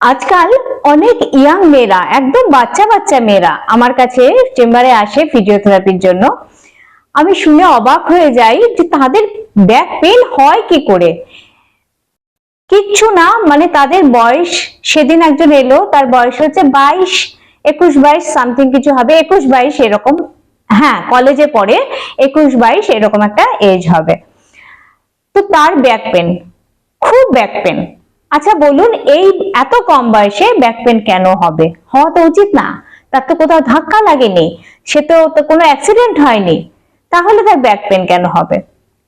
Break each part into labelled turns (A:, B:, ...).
A: আজকাল অনেক ইয়াং মেয়েরা, একদম বাচ্চা বাচ্চা মেয়েরা আমার কাছে চেম্বারে আসে ফিজিওথেরাপির জন্য। আমি শুনে অবাক হয়ে যাই যে তাদের ব্যাক পেন হয় কি করে? কিচ্ছু না মানে তাদের বয়স, সেদিন একজন এলো, তার বয়স হচ্ছে বাইশ, একুশ বাইশ সামথিং কিছু হবে, একুশ বাইশ এরকম হ্যাঁ কলেজে পড়ে, একুশ বাইশ এরকম একটা এজ হবে। তো তার ব্যাক পেন খুব ব্যাক পেন আচ্ছা বলুন, এই এত কম বয়সে ব্যাক পেন কেন হবে? হওয়া তো উচিত না। তার তো কোথাও ধাক্কা লাগেনি। সে তো কোনো অ্যাক্সিডেন্ট হয়নি। তাহলে তার ব্যাক পেন কেন হবে?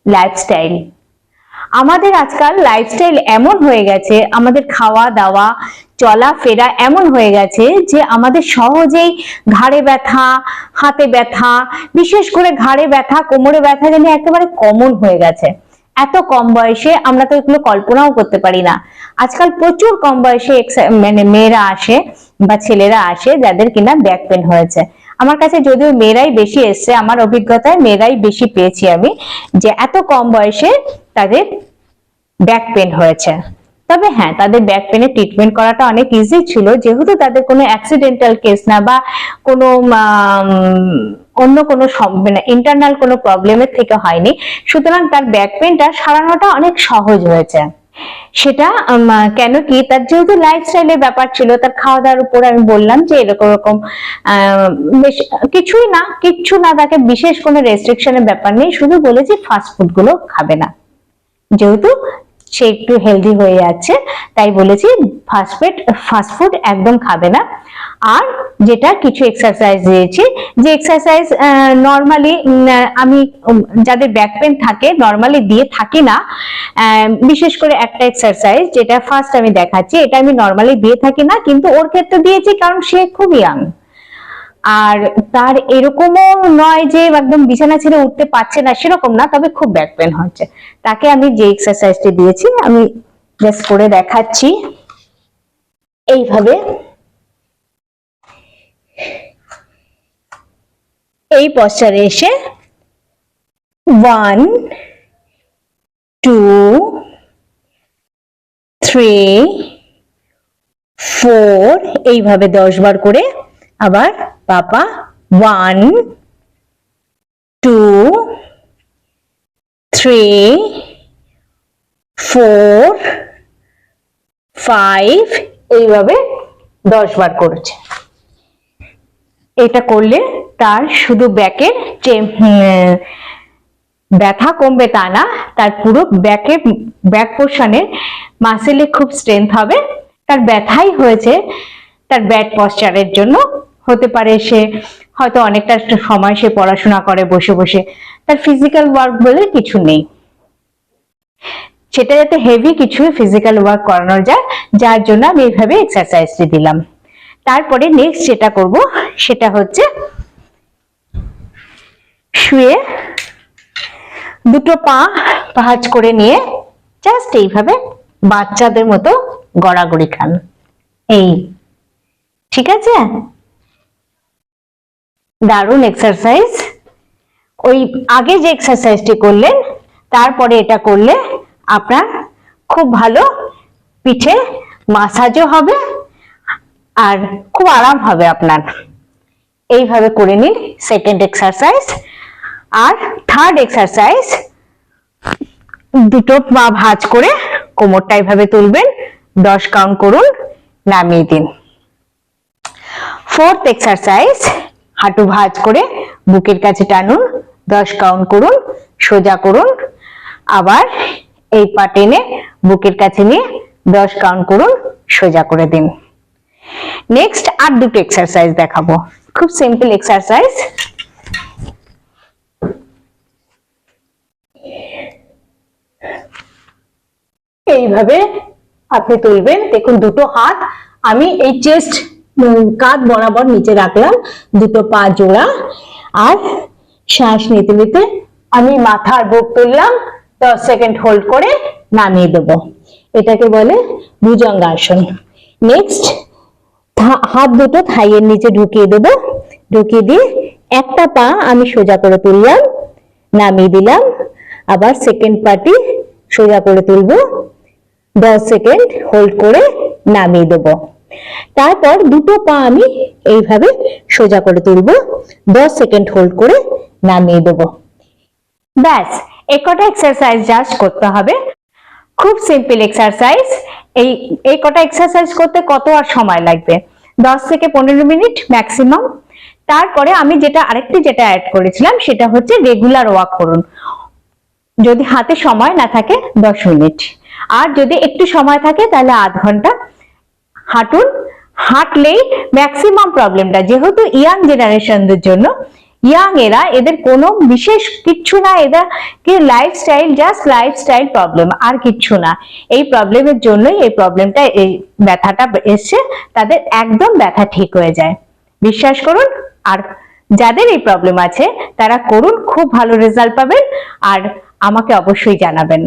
A: লাইফস্টাইল আমাদের আজকাল লাইফস্টাইল এমন হয়ে গেছে, আমাদের খাওয়া দাওয়া চলাফেরা এমন হয়ে গেছে যে আমাদের সহজেই ঘাড়ে ব্যথা, হাতে ব্যথা, বিশেষ করে ঘাড়ে ব্যথা, কোমরে ব্যথা যেন একেবারে কমন হয়ে গেছে। এত কম বয়সে আমরা তো এগুলো কল্পনাও করতে পারি না। আজকাল প্রচুর কম বয়সে মানে মেয়েরা আসে বা ছেলেরা আসে যাদের কিনা ব্যাক পেন হয়েছে। আমার কাছে যদিও মেয়েরাই বেশি এসছে, আমার অভিজ্ঞতায় মেয়েরাই বেশি পেয়েছি আমি যে এত কম বয়সে তাদের ব্যাক পেন হয়েছে। তবে হ্যাঁ তাদের ব্যাক পেনের ট্রিটমেন্ট করাটা অনেক ইজি ছিল, যেহেতু তাদের কোনো অ্যাক্সিডেন্টাল কেস না বা কোনো অন্য কোনো সম- মানে ইন্টারনাল কোনো প্রবলেমের থেকে হয়নি। সুতরাং তার ব্যাক পেনটা সারানোটা অনেক সহজ হয়েছে। সেটা কেন কি তার যেহেতু লাইফস্টাইলের ব্যাপার ছিল তার খাওয়া দাওয়ার উপর আমি বললাম যে এরকম আহ, বেশ কিছুই না কিচ্ছু না তাকে বিশেষ কোনো রেস্ট্রিকশনের ব্যাপার নেই শুধু বলেছি ফাস্ট ফুডগুলো খাবে না। যেহেতু সে একটু হেলদি হয়ে যাচ্ছে, তাই বলেছি ফাস্টফুড ফাস্টফুড একদম খাবে না। আর যেটা কিছু এক্সারসাইজ দিয়েছি, যে এক্সারসাইজ নর্মালি আমি যাদের ব্যাক পেন থাকে নর্মালি দিয়ে থাকি না। বিশেষ করে একটা এক্সারসাইজ যেটা ফার্স্ট আমি দেখাচ্ছি, এটা আমি নর্মালি দিয়ে থাকি না, কিন্তু ওর ক্ষেত্রে দিয়েছি কারণ সে খুব ইয়াং আর তার এরকমও নয় যে একদম বিছানা ছেড়ে উঠতে পারছে না, সেরকম না, তবে খুব ব্যাক পেন হচ্ছে তাকে আমি যে এক্সারসাইজটি দিয়েছি, আমি জাস্ট করে দেখাচ্ছি। এইভাবে। এই পশ্চারে এসে ওয়ান টু থ্রি ফোর এইভাবে দশ বার করে আবার পাপা one two three four five এইভাবে দশ বার করেছে। এটা করলে তার শুধু ব্যাকের ব্যথা কমবে তা না, তার পুরো ব্যাকে, ব্যাক পোর্শনের মাসেলে খুব স্ট্রেংথ হবে। তার ব্যথাই হয়েছে তার ব্যাড পশ্চারের জন্য। হতে পারে, সে হয়তো অনেকটা সময় সে পড়াশোনা করে বসে বসে। তার ফিজিক্যাল ওয়ার্ক বলে কিছু নেই। সেটা যাতে হেভি কিছু ফিজিক্যাল ওয়ার্ক করানো যায়, যার জন্য আমি এইভাবে এক্সারসাইজটি দিলাম। তারপরে নেক্সট যেটা করব, সেটা হচ্ছে শুয়ে দুটো পা ভাঁজ করে নিয়ে জাস্ট এইভাবে বাচ্চাদের মতো গড়াগড়ি খান। এই, ঠিক আছে? দারুণ এক্সারসাইজ ওই আগে যে এক্সারসাইজটি করলেন, তারপরে এটা করলে আপনার খুব ভালো পিঠে মাসাজও হবে আর খুব আরাম হবে আপনার। এইভাবে করে নিন সেকেন্ড এক্সারসাইজ আর থার্ড এক্সারসাইজ দুটো পা ভাঁজ করে কোমরটা এইভাবে তুলবেন, দশ কাউন্ট করুন, নামিয়ে দিন। ফোর্থ এক্সারসাইজ হাঁটু ভাঁজ করে বুকের কাছে টানুন, দশ কাউন্ট করুন, সোজা করুন, আবার এই পা টেনে বুকের কাছে নিয়ে দশ কাউন্ট করুন, সোজা করে দিন। নেক্সট আর দুটো এক্সারসাইজ দেখাবো। খুব সিম্পল এক্সারসাইজ এইভাবে আপনি তুলবেন। দেখুন, দুটো হাত, আমি এই চেস্ট কাঁধ বরাবর নিচে রাখলাম, দুটো পা জোড়া, আর শ্বাস নিতে নিতে আমি মাথার বুক তুললাম দশ সেকেন্ড হোল্ড করে নামিয়ে দেবো। এটাকে বলে ভুজঙ্গাসন। নেক্সট হাত দুটো থাইয়ের নিচে ঢুকিয়ে দেবো। ঢুকিয়ে দিয়ে একটা পা আমি সোজা করে তুললাম, নামিয়ে দিলাম। আবার সেকেন্ড পাটি সোজা করে তুলবো। দশ সেকেন্ড হোল্ড করে
B: নামিয়ে দেব। তারপর দুটো পা আমি এইভাবে সোজা করে তুলবো, দশ সেকেন্ড হোল্ড করে নামিয়ে দেব।
A: ব্যাস একটা এক্সারসাইজ জাস্ট করতে হবে। খুব সিম্পল এক্সারসাইজ এই এই কটা এক্সারসাইজ করতে কত আর সময় লাগবে? দশ থেকে পনেরো মিনিট ম্যাক্সিমাম তারপরে আমি যেটা আরেকটি যেটা অ্যাড করেছিলাম, সেটা হচ্ছে রেগুলার ওয়াক করুন। যদি হাতে সময় না থাকে, দশ মিনিট। আর যদি একটু সময় থাকে, তাহলে আধ ঘণ্টা হাঁটুন, হাঁটলেই ম্যাক্সিমাম প্রবলেমটা যেহেতু ইয়াং জেনারেশনদের জন্য ইয়াং এরা এদের কোনো বিশেষ কিচ্ছু না এদের কি লাইফস্টাইল জাস্ট লাইফস্টাইল প্রবলেম আর কিচ্ছু না। এই প্রবলেমের জন্যই এই প্রবলেমটা এই ব্যথাটা এসছে, তাদের একদম ব্যথা ঠিক হয়ে যায়। বিশ্বাস করুন, আর যাদের এই প্রবলেম আছে, তারা করুন, খুব ভালো রেজাল্ট পাবেন, আর আমাকে অবশ্যই জানাবেন।